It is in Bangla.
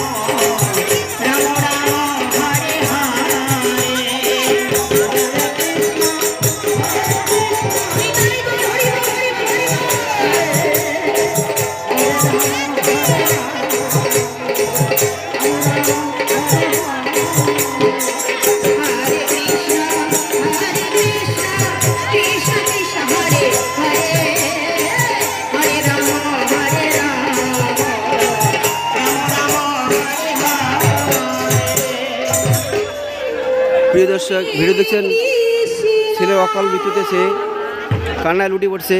Oh. দর্শক ভিডিও দেখছেন ছেলের অকাল মৃত্যুতে সে কান্নায় লুটি পড়ছে।